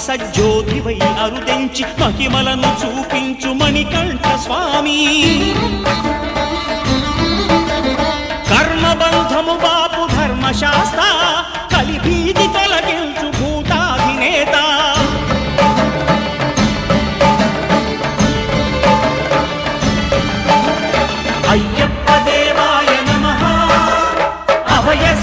సంక్రాంతి జ్యోతివై అరుదెంచి మహిమలను చూపించు మణికంఠ స్వామి కర్మబంధము బాపు ధర్మశాస్త్ర కలిభీతి తొలగించు భూతాధినేత. అయ్యప్ప దేవాయ నమ. అభయ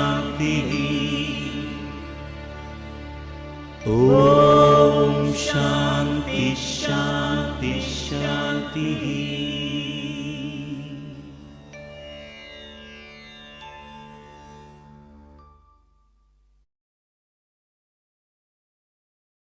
शान्तिः। ॐ शान्ति शा ईशातिः